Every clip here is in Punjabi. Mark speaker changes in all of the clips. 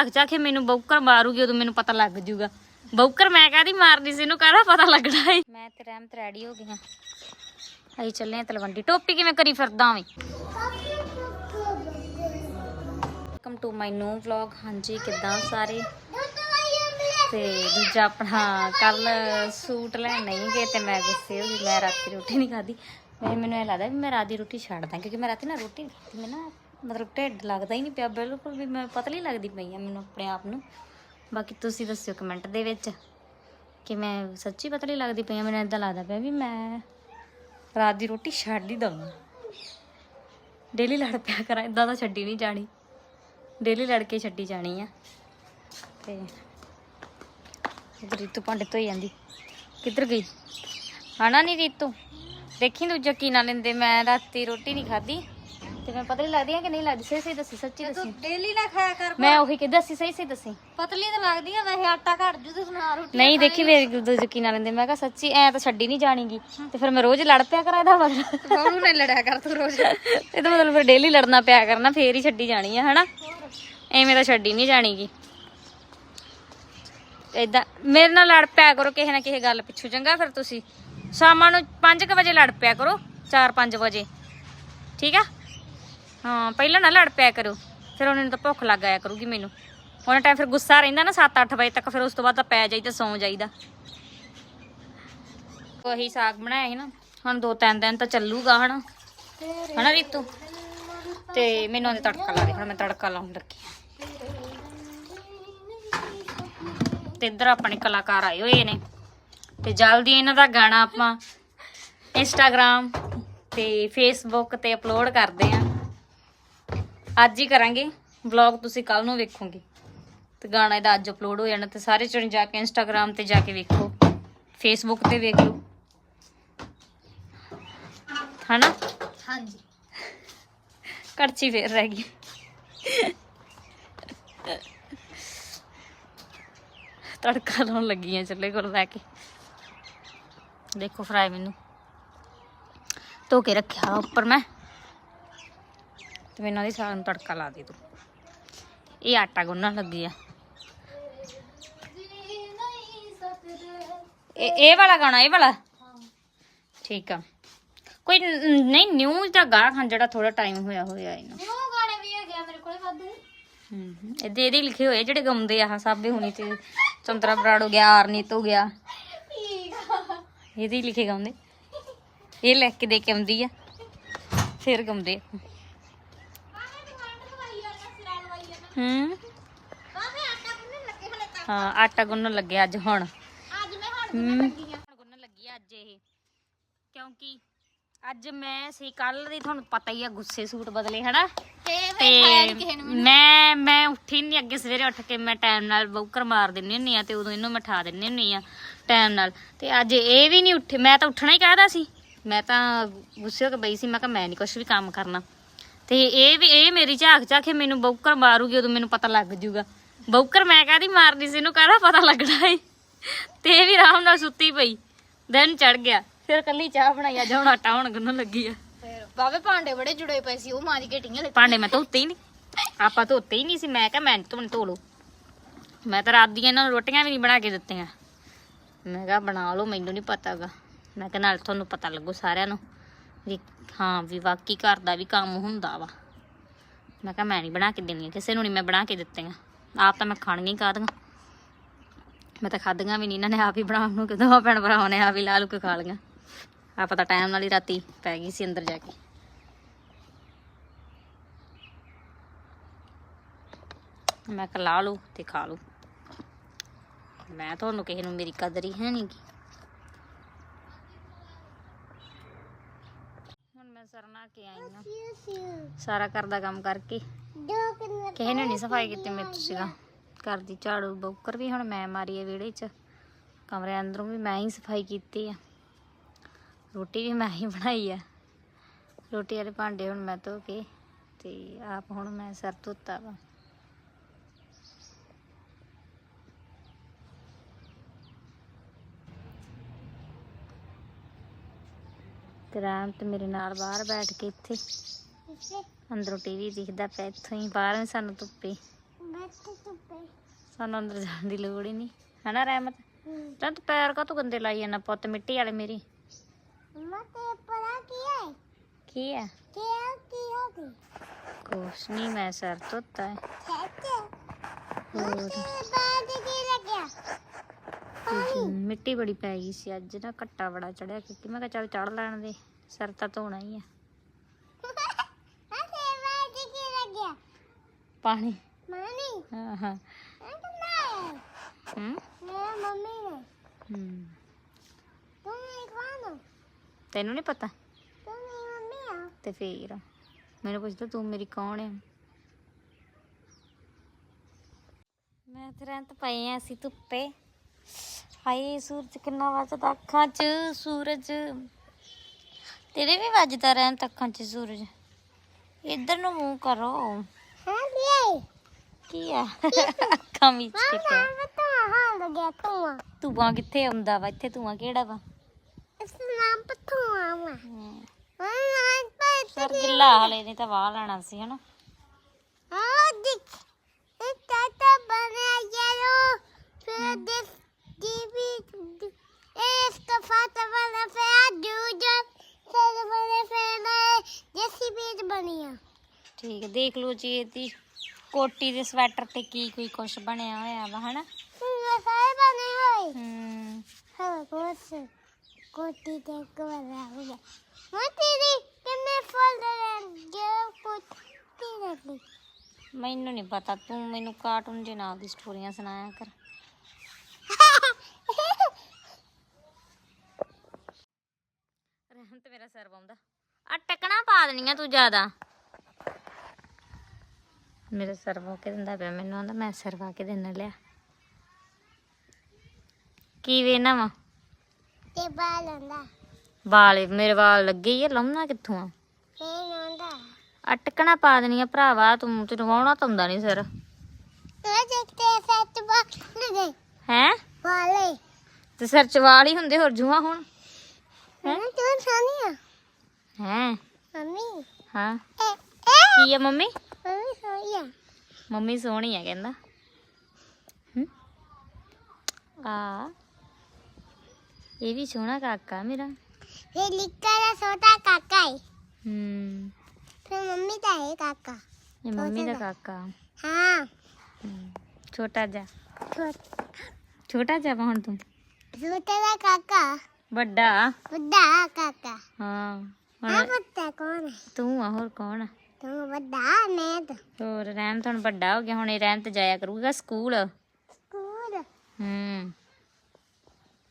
Speaker 1: ਝਾਕ ਝਾਕੇ ਮੈਨੂੰ ਬੌਕਰ ਮਾਰੂਗੀ ਉਦੋਂ ਮੈਨੂੰ ਪਤਾ ਲੱਗ ਜੂਗਾ। ਬੌਕਰ ਮੈਂ ਕਾਹਦੀ ਮਾਰਦੀ ਸੀ ਇਹਨੂੰ ਕਾਹਦਾ ਪਤਾ ਲੱਗਣਾ ਹੈ ਮੈਂ ਤੇ ਰਹਿਮਤ ਰੈਡੀ ਹੋ ਗਈਆਂ ਅਸੀਂ ਚੱਲੇ ਆ ਤਲਵੰਡੀ। ਟੋਪੀ ਕਿਵੇਂ ਕਰੀ ਫਿਰਦਾ ਵੇਂ welcome to my new vlog ਹਾਂਜੀ ਕਿੱਦਾਂ ਸਾਰੇ? ਤੇ ਦੂਜਾ ਆਪਣਾ ਕੱਲ ਸੂਟ ਲੈਣ ਨਹੀਂ ਗਏ ਤੇ ਮੈਂ ਗੁੱਸੇ ਹੋ ਗਈ ਮੈਂ ਰਾਤੀ ਰੋਟੀ ਨਹੀਂ ਖਾਧੀ। ਮੈਨੂੰ ਇਹ ਲੱਗਦਾ ਵੀ ਮੈਂ ਰਾਤ ਦੀ ਰੋਟੀ ਛੱਡ ਦਾਂ ਕਿਉਂਕਿ ਮੈਂ ਰਾਤੀ ਨਾ ਰੋਟੀ ਖਾਧੀ ਮੈਂ ਨਾ ਮਤਲਬ ਢਿੱਡ ਲੱਗਦਾ ਹੀ ਨਹੀਂ ਪਿਆ, ਬਿਲਕੁਲ ਵੀ ਮੈਂ ਪਤਲੀ ਲੱਗਦੀ ਪਈ ਆ ਮੈਨੂੰ ਆਪਣੇ ਆਪ ਨੂੰ। ਬਾਕੀ ਤੁਸੀਂ ਦੱਸਿਓ ਕਮੈਂਟ ਦੇ ਵਿੱਚ ਕਿ ਮੈਂ ਸੱਚੀ ਪਤਲੀ ਲੱਗਦੀ ਪਈ ਆ, ਮੈਨੂੰ ਇਦਾਂ ਲੱਗਦਾ ਪਿਆ ਵੀ ਮੈਂ ਰਾਤ ਦੀ ਰੋਟੀ ਛੱਡ ਹੀ ਦਵਾਂ। ਡੇਲੀ ਲੜ ਪਿਆ ਕਰਾਂ ਇਦਾਂ ਤਾਂ ਛੱਡੀ ਨਹੀਂ ਜਾਣੀ। ਡੇਲੀ ਲੜ ਕੇ ਛੱਡੀ ਜਾਣੀ ਆ। ਤੇ ਰੀਤੂ ਭਾਂਡੇ ਧੋਈ ਜਾਂਦੀ। ਕਿੱਧਰ ਗਈ? ਆਣਾ ਨਹੀਂ ਰੀਤੂ? ਦੇਖੀ ਦੂਜਾ ਕੀ ਨਾ ਲੈਂਦੇ, ਮੈਂ ਰਾਤੀ ਰੋਟੀ ਨਹੀਂ ਖਾਧੀ। ਤੇ ਮੈਂ ਪਤਲੀ ਲੱਗਦੀ ਆ ਕਿ ਨਹੀਂ ਲੱਗਦੀ? ਸਹੀ ਸਹੀ ਦੱਸੀ ਸੱਚੀ ਦੱਸੀ।
Speaker 2: ਡੇਲੀ ਨਾ ਖਾਇਆ ਕਰ
Speaker 1: ਮੈਂ ਉਹੀ ਕਿ ਦੱਸੀ ਸਹੀ ਸਹੀ ਦੱਸੀ।
Speaker 2: ਪਤਲੀ ਤਾਂ ਲੱਗਦੀ ਆ ਵੈਸੇ ਆਟਾ ਘਟ ਜੂ ਤੇ ਸੁਣਾ ਰੋਟੀ
Speaker 1: ਨਹੀਂ ਦੇਖੀ ਮੇਰੇ ਦੂਜੇ ਯਕੀਨ ਨਾਲ ਲੈਂਦੇ ਮੈਂ ਕਿਹਾ ਸੱਚੀ ਐ ਤਾਂ ਛੱਡੀ ਨਹੀਂ ਜਾਣੀਗੀ। ਤੇ ਫਿਰ ਮੈਂ ਰੋਜ਼ ਲੜ ਪਿਆ ਕਰਾਂ ਇਹਦਾ ਮਤਲਬ।
Speaker 2: ਬਾਬੂ ਨੇ ਲੜਿਆ ਕਰ ਤੂੰ ਰੋਜ਼।
Speaker 1: ਇਹਦਾ ਮਤਲਬ ਫਿਰ ਡੇਲੀ ਲੜਨਾ ਪਿਆ ਕਰਨਾ ਫੇਰ ਹੀ ਛੱਡੀ ਜਾਣੀ ਆ ਹਨਾ? ਐਵੇਂ ਤਾਂ ਛੱਡੀ ਨਹੀਂ ਜਾਣੀਗੀ। ਏਦਾਂ ਮੇਰੇ ਨਾਲ ਲੜ ਪਿਆ ਕਰੋ ਕਿਸੇ ਨਾ ਕਿਸੇ ਗੱਲ ਪਿੱਛੋਂ ਚੰਗਾ ਫਿਰ ਤੁਸੀਂ। ਸ਼ਾਮਾਂ ਨੂੰ 5:00 ਵਜੇ ਲੜ ਪਿਆ ਕਰੋ 4-5 ਵਜੇ। ਠੀਕ ਆ? ਹਾਂ, ਪਹਿਲਾਂ ਨਾ ਲੜ ਪਿਆ ਕਰੋ। ਫਿਰ ਉਹਨਾਂ ਨੂੰ ਤਾਂ ਭੁੱਖ ਲੱਗ ਆਇਆ ਕਰੂਗੀ ਮੈਨੂੰ। ਉਹਨਾਂ ਟਾਈਮ ਫਿਰ ਗੁੱਸਾ ਰਹਿੰਦਾ ਨਾ 7-8 ਵਜੇ ਤੱਕ, ਫਿਰ ਉਸ ਤੋਂ ਬਾਅਦ ਤਾਂ ਪੈ ਜਾਈਦਾ, ਸੌਂ ਜਾਈਦਾ। ਉਹੀ ਸਾਗ ਬਣਾਇਆ ਸੀ ਨਾ, ਹੁਣ ਦੋ ਤਿੰਨ ਦਿਨ ਤਾਂ ਚੱਲੂਗਾ, ਹਨਾ? ਹਨਾ ਰੀਤੂ ਤੇ ਮੈਨੂੰ ਉਹਦੇ ਤੜਕਾ ਲਾ ਦੇ, ਹੁਣ ਮੈਂ ਤੜਕਾ ਲਾਉਣ ਲੱਗੀ ਹਾਂ। ਤੇ ਇੱਧਰ ਆਪਣੇ ਕਲਾਕਾਰ ਆਏ ਹੋਏ ਨੇ। ਤੇ ਜਲਦੀ ਇਹਨਾਂ ਦਾ ਗਾਣਾ ਆਪਾਂ ਇੰਸਟਾਗ੍ਰam ਤੇ ਫੇਸਬੁੱਕ ਤੇ ਅਪਲੋਡ ਕਰਦੇ ਆਂ ਅੱਜ ਹੀ ਕਰਾਂਗੇ ਵਲੌਗ ਤੁਸੀਂ ਕੱਲ ਨੂੰ ਵੇਖੋਗੇ। ਤੇ ਗਾਣਾ ਇਹਦਾ ਅੱਜ ਅਪਲੋਡ ਹੋ ਜਾਣਾ ਤੇ ਸਾਰੇ ਜਣੇ ਜਾ ਕੇ ਇੰਸਟਾਗ੍ਰam ਤੇ ਜਾ ਕੇ ਵੇਖੋ ਫੇਸਬੁੱਕ ਤੇ ਵੇਖ ਲਓ। ਹਨਾ?
Speaker 2: ਹਾਂਜੀ।
Speaker 1: ਕੜਛੀ ਫੇਰ ਰਹਿ ਗਈ। ਤੜਕਾ ਲਾਉਣ ਲੱਗੀ ਆ ਚੱਲੇ ਕੋਲ ਬਹਿ ਕੇ। ਦੇਖੋ ਫਰਾਈ ਮੈਨੂੰ। ਧੋ ਕੇ ਰੱਖਿਆ ਉੱਪਰ ਮੈਂ। ਤੇ ਮੈਨੂੰ ਉਹਦੀ ਸਾਗ ਨੂੰ ਤੜਕਾ ਲਾ ਦੇ ਤੂੰ। ਇਹ ਆਟਾ ਗੁੰਨਣ ਲੱਗੀ ਆ। ਇਹ ਇਹ ਵਾਲਾ ਗਾਣਾ ਇਹ ਵਾਲਾ? ਠੀਕ ਆ। ਕੋਈ ਨਹੀਂ ਨਿਊ ਦਾ ਗਾ ਖਾਂ ਜਿਹੜਾ ਥੋੜਾ ਟਾਈਮ ਹੋਇਆ ਹੋਇਆ ਇਹਨੂੰ।
Speaker 2: ਨਿਊ ਗਾਣੇ ਵੀ ਹੈਗੇ ਮੇਰੇ ਕੋਲੇ ਵਾਧੂ।
Speaker 1: ਹੂੰ ਇਹਦੇ ਇਹਦੇ ਲਿਖੇ ਹੋਏ ਜਿਹੜੇ ਗਾਉਂਦੇ ਆ ਸਾਬੇ ਹੁਣੀ ਤੇ ਚੰਦਰਾ ਬਰਾੜ ਹੋ ਗਿਆ ਆਰਨੀਤ ਹੋ ਗਿਆ। ਇਹਦੇ ਹੀ ਲਿਖੇ ਗਾਉਂਦੇ। ਇਹ ਲਿਖ ਕੇ ਦੇ ਕੇ ਆਉਂਦੀ ਆ। ਫਿਰ ਗਾਉਂਦੇ ਆ। ਹੂੰ। ਹਾਂ ਆਟਾ ਗੁੰਨਣ ਲੱਗੇ ਅੱਜ ਹੁਣ।
Speaker 2: ਅੱਜ ਮੈਂ ਹੁਣ
Speaker 1: ਹੂੰ। ਗੁੰਨਣ ਲੱਗੀ ਆ ਅੱਜ ਇਹ। ਕਿਉਂਕਿ ਅੱਜ ਮੈਂ ਸੀ ਕੱਲ ਦੀ ਤੁਹਾਨੂੰ ਪਤਾ ਹੀ ਆ ਗੁੱਸੇ ਸੂਟ ਬਦਲੇ ਹਨਾ?
Speaker 2: ਤੇ
Speaker 1: ਮੈਂ ਮੈਂ ਉੱਠੀ ਨਹੀਂ ਅੱਗੇ ਸਵੇਰੇ ਉੱਠ ਕੇ ਮੈਂ ਟਾਈਮ ਨਾਲ ਬੌਕਰ ਮਾਰ ਦਿੰਨੀ ਹੁੰਨੀ ਆ ਤੇ ਉਦੋਂ ਇਹਨੂੰ ਮੈਂ ਠਾ ਦਿੰਨੀ ਹੁੰਨੀ ਆ ਟਾਈਮ ਨਾਲ। ਤੇ ਅੱਜ ਇਹ ਵੀ ਨਹੀਂ ਉੱਠੇ। ਮੈਂ ਤਾਂ ਉੱਠਣਾ ਹੀ ਕਹਿਦਾ ਸੀ? ਮੈਂ ਤਾਂ ਗੁੱਸੇ ਹੋ ਕੇ ਬਈ ਸੀ ਮੈਂ ਕਿਹਾ ਮੈਂ ਨਹੀਂ ਕੁਝ ਵੀ ਕੰਮ ਕਰਨਾ। ਤੇ ਇਹ ਵੀ ਇਹ ਮੇਰੀ ਝਾਕ ਝਾਕ ਕੇ ਮੈਨੂੰ ਬੌਕਰ ਮਾਰੂਗੀ ਉਦੋਂ ਮੈਨੂੰ ਪਤਾ ਲੱਗ ਜੂਗਾ। ਬੌਕਰ ਮੈਂ ਕਾਹਦੀ ਮਾਰਦੀ ਸੀ ਇਹਨੂੰ ਕਾਹਦਾ ਪਤਾ ਲੱਗਣਾ ਏ ਤੇ ਇਹ ਵੀ ਆਰਾਮ ਨਾਲ ਸੁੱਤੀ ਪਈ। ਦਿਨ ਚੜ ਗਿਆ। ਫਿਰ ਕੱਲੀ ਚਾਹ ਬਣਾਈ ਅੱਜ ਹੁਣ ਆਟਾ ਹੁਣ ਗੁੰਨਣ ਲੱਗੀ ਆ।
Speaker 2: ਬਾਬੇ ਭਾਂਡੇ ਬੜੇ ਜੁੜੇ ਪਏ ਸੀ ਉਹ ਮਾਂ ਦੀ ਘਟੀਆਂ ਲੈ
Speaker 1: ਭਾਂਡੇ ਮੈਂ ਧੋਤੇ ਹੀ ਨਹੀਂ। ਆਪਾਂ ਧੋਤੇ ਹੀ ਨਹੀਂ ਸੀ ਮੈਂ ਕਿਹਾ ਮੈਂ ਧੋਣ ਧੋ ਲਓ। ਮੈਂ ਤਾਂ ਰਾਤ ਦੀਆਂ ਇਹਨਾਂ ਨੂੰ ਰੋਟੀਆਂ ਵੀ ਨਹੀਂ ਬਣਾ ਕੇ ਦਿੱਤੀਆਂ। ਮੈਂ ਕਿਹਾ ਬਣਾ ਲਓ ਮੈਨੂੰ ਨਹੀਂ ਪਤਾਗਾ। ਮੈਂ ਕਿਹਾ ਨਾਲ ਤੁਹਾਨੂੰ ਪਤਾ ਲੱਗੂ ਸਾਰਿਆਂ ਨੂੰ। ਵੀ ਹਾਂ, ਵੀ ਵਾਕੀ ਘਰ ਦਾ ਵੀ ਕੰਮ ਹੁੰਦਾ ਵਾ। ਮੈਂ ਕਿਹਾ ਮੈਂ ਨਹੀਂ ਬਣਾ ਕੇ ਦੇਣੀਆਂ, ਕਿਸੇ ਨੂੰ ਨਹੀਂ ਮੈਂ ਬਣਾ ਕੇ ਦਿੱਤੀਆਂ। ਆਪ ਤਾਂ ਮੈਂ ਖਾਣੀਆਂ ਹੀ ਕਾਹਦੀਆਂ ਮੈਂ ਤਾਂ ਖਾਧੀਆਂ ਵੀ ਨਹੀਂ ਇਹਨਾਂ ਨੇ ਆਪ ਹੀ ਬਣਾਉਣ ਨੂੰ ਕਿਦੋਂ ਭੈਣ ਭਰਾਵਾਂ ਨੇ ਆਪ ਹੀ ਲਾ ਲੂ ਕੇ ਖਾ ਲਈਆਂ। ਆਪਾਂ ਤਾਂ ਟਾਈਮ ਨਾਲ ਹੀ ਰਾਤੀ ਪੈ ਗਈ ਸੀ ਅੰਦਰ ਜਾ ਕੇ। ਮੈਂ ਕਿਹਾ ਲਾ ਲਓ ਤੇ ਖਾ ਲਓ ਮੈਂ ਤੁਹਾਨੂੰ ਕਿਸੇ ਨੂੰ ਮੇਰੀ ਕਦਰ ਹੀ ਹੈ ਨਹੀਂ ਗੀ ਹੁਣ ਮੈਂ ਸਰਨਾ ਕੇ ਆਈ ਹਾਂ ਸਾਰਾ ਘਰ ਦਾ ਕੰਮ ਕਰਕੇ। ਕਿਸੇ ਨੇ ਨਹੀਂ ਸਫ਼ਾਈ ਕੀਤੀ ਮੇਰੇ ਤੋਂ ਸੀਗਾ। ਘਰ ਦੀ ਝਾੜੂ ਬੌਕਰ ਵੀ ਹੁਣ ਮੈਂ ਮਾਰੀ ਹੈ ਵਿਹੜੇ 'ਚ। ਕਮਰੇ ਅੰਦਰੋਂ ਵੀ ਮੈਂ ਹੀ ਸਫ਼ਾਈ ਕੀਤੀ ਆ। ਰੋਟੀ ਵੀ ਮੈਂ ਹੀ ਬਣਾਈ ਆ। ਰੋਟੀ ਵਾਲੇ ਭਾਂਡੇ ਹੁਣ ਮੈਂ ਧੋ ਕੇ ਤੇ ਆਪ ਹੁਣ ਮੈਂ ਸਰ ਧੋਤਾ ਵਾ। ਤੇ ਰਾਮ ਤੇ ਮੇਰੇ ਨਾਲ ਬਾਹਰ ਬੈਠ ਕੇ ਇੱਥੇ। ਅੰਦਰੋਂ ਟੀਵੀ ਦਿਖਦਾ ਪਿਆ ਇੱਥੋਂ ਹੀ ਬਾਹਰ ਵੀ ਸਾਨੂੰ ਧੁੱਪੇ। ਸਾਨੂੰ ਅੰਦਰ ਜਾਣ ਦੀ ਲੋੜ ਹੀ ਨਹੀਂ। ਹੈਨਾ ਰਹਿਮਤ? ਤਾਂ ਤੂੰ ਪੈਰ ਕਾ ਤੂੰ ਗੰਦੇ ਲਾਈ ਜਾਂਦਾ ਪੁੱਤ ਮਿੱਟੀ ਵਾਲੇ ਮੇਰੀ?
Speaker 2: ਮਤੇ ਪੜਾ ਕੀ ਹੈ?
Speaker 1: ਕੀ ਹੈ?
Speaker 2: ਕੀ ਕੀ ਹੋ ਗਈ
Speaker 1: ਕੁਛ ਨਹੀਂ ਮੈਂ ਸਰ ਧੋਤਾ ਹੈ। ਹੋਰ? ਮਿੱਟੀ ਬੜੀ ਪੈ ਗਈ ਸੀ ਅੱਜ ਨਾ ਘੱਟਾ ਬੜਾ ਚੜਿਆ ਕਿਉਂਕਿ ਮੈਂ ਕਿਹਾ ਚੱਲ ਚੜ ਲੈਣ ਦੇ ਸਿਰ ਤਾਂ ਧੋਣਾ ਹੀ ਆ
Speaker 2: ਅਸੇ ਬਾਦ ਕੀ ਲੱਗਿਆ
Speaker 1: ਪਾਣੀ।
Speaker 2: ਮਾਨੀ
Speaker 1: ਹਾਂ ਹਾਂ। ਹੂੰ?
Speaker 2: ਮੇਰਾ ਮੰਮੀ ਨੇ
Speaker 1: ਹੂੰ।
Speaker 2: ਤੂੰ ਨਹੀਂ ਖਾਣਾ
Speaker 1: ਤੈਨੂੰ ਨਹੀਂ ਪਤਾ?
Speaker 2: ਤੂੰ ਮੇਰੀ ਮੰਮੀ ਆ?
Speaker 1: ਤੇ ਫੇਰ? ਮੈਨੂੰ ਪੁੱਛਦਾ ਤੂੰ ਮੇਰੀ ਕੌਣ ਹੈ? ਮੈਂ ਤੇ ਰਹਿੰਤ ਪਏ ਆ ਅਸੀਂ ਧੁੱਪੇ। ਹਾਏ ਸੂਰਜ ਕਿੰਨਾ ਵੱਜਦਾ ਅੱਖਾਂ 'ਚ ਸੂਰਜ। ਤੇਰੇ ਵੀ ਵੱਜਦਾ ਰਹਿੰਤ ਅੱਖਾਂ 'ਚ ਸੂਰਜ। ਇੱਧਰ ਨੂੰ ਮੂੰਹ ਕਰੋ। ਕੀ ਆ? ਅੱਖਾਂ ਵਿੱਚ ਕਿਤੇ।
Speaker 2: ਬਤਾ ਹਾਂ ਲੱਗਿਆ ਤੂੰ
Speaker 1: ਧੂਆਂ। ਕਿੱਥੇ ਆਉਂਦਾ ਵਾ? ਇੱਥੇ ਧੂਆਂ ਕਿਹੜਾ ਵਾ?
Speaker 2: ਇਸ ਨਾਮ ਪਤੂ ਆਵਾ
Speaker 1: ਹਮ, ਸਰ ਗਿੱਲਾ ਹਲੇ ਨਹੀਂ ਤਾਂ ਵਾਹ ਲੈਣਾ ਸੀ ਹਨਾ?
Speaker 2: ਆ
Speaker 1: ਠੀਕ ਹੈ, ਦੇਖ ਲਓ ਜੀ ਇਹਦੀ ਕੋਟੀ ਦੇ ਸਵੈਟਰ ਤੇ ਕੀ ਕੋਈ ਕੁਛ ਬਣਿਆ ਹੋਇਆ ਵਾ ਹਨਾ
Speaker 2: ਇਹ ਸਾਰੇ ਬਣੇ ਹੋਏ
Speaker 1: ਹਮ
Speaker 2: ਹਾਂ ਕੋਸ ਕੋਟੀ ਤੇ ਕੋਲਾ ਹੋ ਗਿਆ ਮੈਂ ਤੇਰੀ ਕਿੰਨੇ ਫੁੱਲ ਦੇ ਕੋਟੀ ਰੱਖੀ
Speaker 1: ਮੈਨੂੰ ਨਹੀਂ ਪਤਾ ਤੂੰ ਮੈਨੂੰ ਕਾਰਟੂਨ ਦੇ ਨਾਲ ਦੀ ਸਟੋਰੀਆਂ ਸੁਣਾਇਆ ਕਰ ਰਹਿਮਤ ਮੇਰਾ ਸਿਰ ਪਾਉਂਦਾ ਆ ਟਕਣਾ ਪਾ ਦੇਣੀਆਂ ਤੂੰ ਜ਼ਿਆਦਾ ਮੇਰਾ ਸਿਰ ਵਾ ਕੇ ਦਿੰਦਾ ਪਿਆ ਮੈਨੂੰ ਆਂਦਾ ਮੈਂ ਸਿਰ ਵਾ ਕੇ ਦੇਣ ਲਿਆ। ਕੀ ਵੇਨਾ ਵਾ?
Speaker 2: ਤੇ ਬਾਲ ਹੁੰਦਾ
Speaker 1: ਵਾਲ ਮੇਰੇ ਵਾਲ ਲੱਗੇ ਹੀ ਆ ਕਿੱਥੋਂ ਆ?
Speaker 2: ਫੇਰ ਹੁੰਦਾ
Speaker 1: ਅਟਕਣਾ ਪਾ ਦੇਣੀਆਂ ਭਰਾਵਾ ਤੂੰ ਤੈਨੂੰ ਵਾਉਣਾ ਤਾਂ ਹੁੰਦਾ ਨਹੀਂ ਸਿਰ।
Speaker 2: ਤੂੰ ਦੇਖਤੇ ਸੱਚ ਬਾਲ ਦੇ।
Speaker 1: ਹੈ?
Speaker 2: ਵਾਲੇ
Speaker 1: ਤੇ ਸਿਰ ਚ ਵਾਲ ਹੀ ਹੁੰਦੇ ਹੋਰ ਜੂਆਂ ਹੁਣ?
Speaker 2: ਹਾਂ? ਤੂੰ ਸਾਨੀਆ
Speaker 1: ਹੈ?
Speaker 2: ਮੰਮੀ।
Speaker 1: ਹਾਂ। ਕੀ ਆ ਮੰਮੀ?
Speaker 2: ਮੰਮੀ
Speaker 1: ਸੋਹਣੀ ਆ ਕਹਿੰਦਾ? ਆ। ਇਹ ਵੀ ਸੋਹਣਾ ਕਾਕਾ ਮੇਰਾ।
Speaker 2: ਇਹ ਲਿੱਕਾ ਦਾ ਛੋਟਾ ਕਾਕਾ ਹੈ
Speaker 1: ਹੂੰ।
Speaker 2: ਫਿਰ ਮੰਮੀ ਦਾ ਹੈ ਕਾਕਾ।
Speaker 1: ਇਹ ਮੰਮੀ ਦਾ ਕਾਕਾ।
Speaker 2: ਹਾਂ।
Speaker 1: ਛੋਟਾ ਜਿਹਾ।
Speaker 2: ਛੋਟਾ।
Speaker 1: ਵਾ ਹੁਣ ਤੂੰ।
Speaker 2: ਛੋਟਾ ਦਾ ਕਾਕਾ।
Speaker 1: ਵੱਡਾ।
Speaker 2: ਵੱਡਾ ਕਾਕਾ।
Speaker 1: ਹਾਂ। ਹੁਣ
Speaker 2: ਵੱਡਾ ਕੌਣ ਹੈ?
Speaker 1: ਤੂੰ ਆ ਹੋਰ ਕੌਣ ਆ?
Speaker 2: ਤੂੰ ਵੱਡਾ ਮੈਂ ਤਾਂ
Speaker 1: ਹੋਰ ਰਹਿਣ ਤਾਂ ਹੁਣ ਵੱਡਾ ਹੋ ਗਿਆ ਹੁਣ ਇਹ ਰਹਿਣ ਤੇ ਜਾਇਆ ਕਰੂਗਾ ਸਕੂਲ।
Speaker 2: ਸਕੂਲ?
Speaker 1: ਹੂੰ।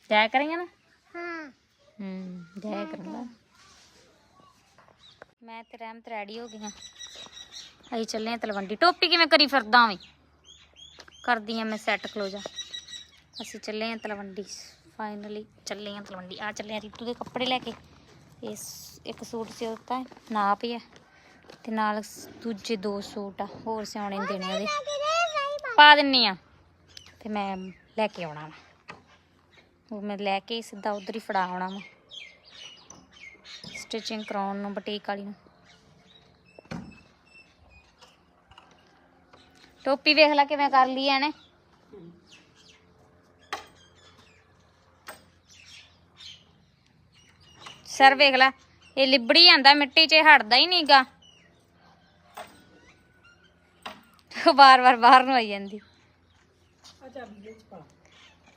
Speaker 1: ਜਾਇਆ ਕਰਾਂਗੇ ਨਾ?
Speaker 2: ਹਾਂ।
Speaker 1: ਹੂੰ ਜਾਇਆ ਕਰਾਂਗਾ। ਮੈਂ ਤੇ ਰਹਿਮਤ ਰੈਡੀ ਹੋ ਗਈਆਂ ਅਸੀਂ ਚੱਲੇ ਆ ਤਲਵੰਡੀ। ਟੋਪੀ ਕਿਵੇਂ ਕਰੀ ਫਿਰਦਾ ਵੇਂ ਕਰਦੀ ਆ ਮੈਂ ਸੈੱਟ ਕਲੋਜਾ ਅਸੀਂ ਚੱਲੇ ਆ ਤਲਵੰਡੀ। ਫਾਈਨਲੀ ਚੱਲੇ ਆ ਤਲਵੰਡੀ। ਆ ਚੱਲੇ ਆ ਰੀਤੂ ਦੇ ਕੱਪੜੇ ਲੈ ਕੇ। ਇਸ ਇੱਕ ਸੂਟ ਸਿਉਤਾ ਹੈ ਨਾਪ ਹੀ ਹੈ ਤੇ ਨਾਲ ਦੂਜੇ ਦੋ ਸੂਟ ਆ ਹੋਰ ਸਿਉਣੇ ਦੇਣੇ ਉਹਦੇ। ਪਾ ਦਿੰਨੀ ਆ ਤੇ ਮੈਂ ਲੈ ਕੇ ਆਉਣਾ ਵਾ। ਉਹ ਮੈਂ ਲੈ ਕੇ ਸਿੱਧਾ ਉਧਰ ਹੀ ਫੜਾ ਆਉਣਾ ਵਾ। ਸਟਿਚਿੰਗ ਕਰਾਉਣ ਨੂੰ ਬੁਟੀਕ ਵਾਲੀ ਨੂੰ। ਟੋਪੀ ਵੇਖ ਲੈ ਕਿਵੇਂ ਕਰ ਲਈ ਐਨੇ ਸਰ ਵੇਖ ਲੈ ਇਹ ਲਿਬੜੀ ਜਾਂਦਾ ਮਿੱਟੀ 'ਚ ਹਟਦਾ ਹੀ ਨਹੀਂਗਾ ਵਾਰ-ਵਾਰ ਬਾਹਰ ਨੂੰ ਆਈ ਜਾਂਦੀ।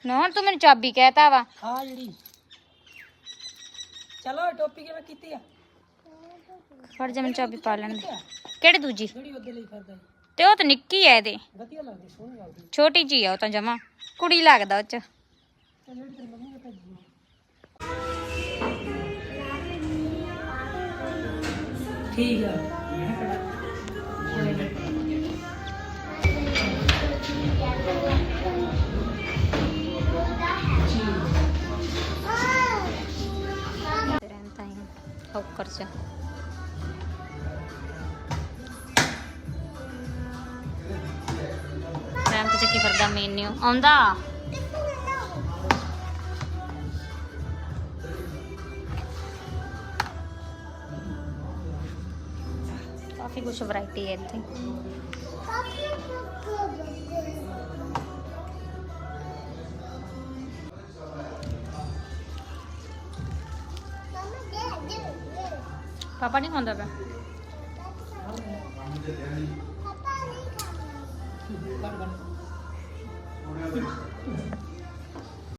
Speaker 1: ਨਾ ਤੂੰ ਮੈਨੂੰ ਚਾਬੀ ਕਹਿਤਾ ਵਾ।
Speaker 3: ਆ ਜਿਹੜੀ। ਚਲੋ ਟੋਪੀ ਕਿਵੇਂ ਕੀਤੀ ਆ?
Speaker 1: ਫੜ ਜਾ ਮੈਨੂੰ ਚਾਬੀ ਪਾ ਲੈਣ ਦੇ। ਕਿਹੜੀ ਦੂਜੀ?
Speaker 3: ਜਿਹੜੀ ਉਹਦੇ ਲਈ ਕਰਦਾ
Speaker 1: ਤੇ ਉਹ ਤਾਂ ਨਿੱਕੀ ਐ ਇਹਦੇ।
Speaker 3: ਵਧੀਆ ਲੱਗਦੀ ਸੋਹਣੀ ਲੱਗਦੀ।
Speaker 1: ਛੋਟੀ ਜੀ ਆ ਉਹ ਤਾਂ ਜਮਾ। ਕੁੜੀ ਲੱਗਦਾ ਉਹ ਚ।
Speaker 3: ਠੀਕ ਆ।
Speaker 1: ਹੌਕਰ ਚ ਰੈਂਪ ਕੀ ਕਰਦਾ ਮੈਨੂ ਆਉਂਦਾ? ਕਾਫੀ ਕੁਝ ਵੈਰਾਈਟੀ ਹੈ ਇੱਥੇ।
Speaker 2: ਪਾਪਾ ਨਹੀਂ ਖਾਂਦਾ ਪਿਆ?
Speaker 3: ਕਰ ਕਰ